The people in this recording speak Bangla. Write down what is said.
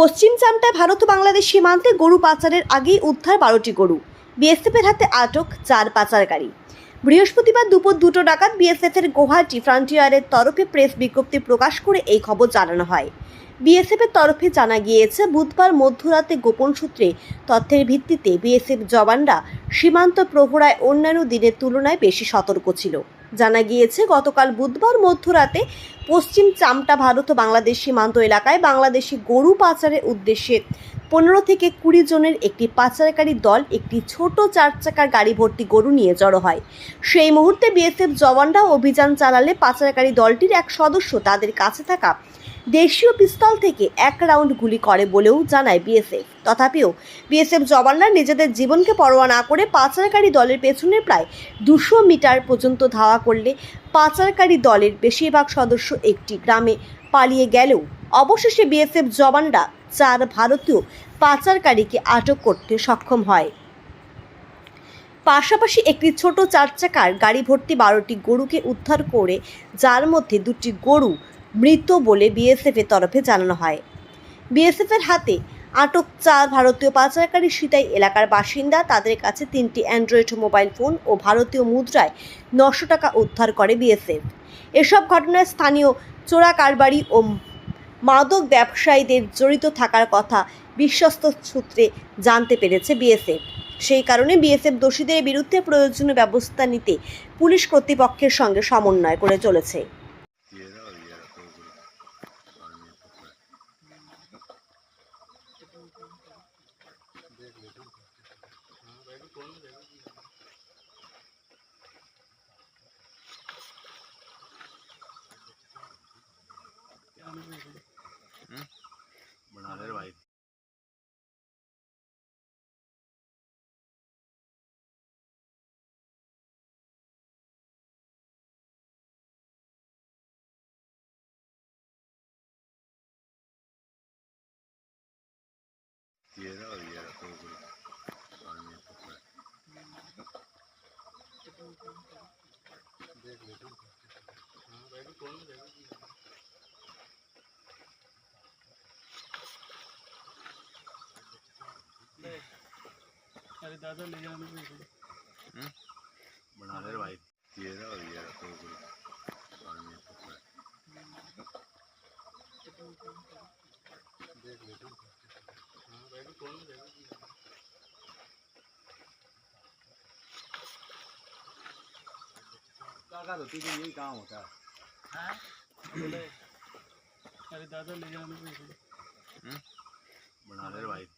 পশ্চিম চামটায় ভারত বাংলাদেশ সীমান্তে গরু পাচারের আগেই উদ্ধার বারোটি গরু। বিএসএফের হাতে আটক চার পাচারকারী। বৃহস্পতিবার দুপুর দুটো নাগাদ বিএসএফের গুয়াহাটি ফ্রন্টিয়ারের তরফে প্রেস বিজ্ঞপ্তি প্রকাশ করে এই খবর জানানো হয়। বিএসএফের তরফে জানা গিয়েছে, বুধবার মধ্যরাতে গোপন সূত্রে তথ্যের ভিত্তিতে বিএসএফ জওয়ানরা সীমান্ত প্রহরায় অন্যান্য দিনের তুলনায় বেশি সতর্ক ছিল। জানা গিয়েছে, গতকাল বুধবার মধ্যরাতে পশ্চিম চামটা ভারত ও বাংলাদেশ সীমান্ত এলাকায় বাংলাদেশি গরু পাচারের উদ্দেশ্যে পনেরো থেকে কুড়ি জনের একটি পাচারকারী দল একটি ছোট চার চাকার গাড়ি ভর্তি গরু নিয়ে জড়ো হয়। সেই মুহূর্তে বিএসএফ জওয়ানরা অভিযান চালালে পাচারকারী দলটির এক সদস্য তাদের কাছে থাকা দেশীয় পিস্তল থেকে এক রাউন্ড গুলি করে বলেও জানায় বিএসএফ। তথাপিও বিএসএফ জওয়ানরা নিজেদের জীবনকে পরোয়া না করে পাচারকারী দলের পেছনে প্রায় দুশো মিটার পর্যন্ত ধাওয়া করলে পাচারকারী দলের বেশিরভাগ সদস্য একটি গ্রামে পালিয়ে গেলেও অবশেষে বিএসএফ জওয়ানরা চার ভারতীয় পাচারকারীকে আটক করতে সক্ষম হয়। পাশাপাশি একটি ছোট চার চাকার গাড়ি ভর্তি বারোটি গরুকে উদ্ধার করে যার মধ্যে দুটি গরু মৃত বলে বিএসএফের তরফে জানানো হয়। বিএসএফের হাতে আটক চার ভারতীয় পাচারকারী সিতাই এলাকার বাসিন্দা। তাদের কাছে তিনটি অ্যান্ড্রয়েড মোবাইল ফোন ও ভারতীয় মুদ্রায় নশো টাকা উদ্ধার করে বিএসএফ। এসব ঘটনায় স্থানীয় চোরা কারবারি ও মাদক ব্যবসায়ীদের জড়িত থাকার কথা বিশ্বস্ত সূত্রে জানতে পেরেছে বিএসএফ। সেই কারণে বিএসএফ দোষীদের বিরুদ্ধে প্রয়োজনীয় ব্যবস্থা নিতে পুলিশ কর্তৃপক্ষের সঙ্গে সমন্বয় করে চলেছে। दादा ले जाना बना दे भाई ये रहा और ये रहा तो देख लेते हैं। हाँ भाई कौन देगा दादा होती थी यही काम होता है? अरे दादा ले जाने हम्म? बना ले भाई।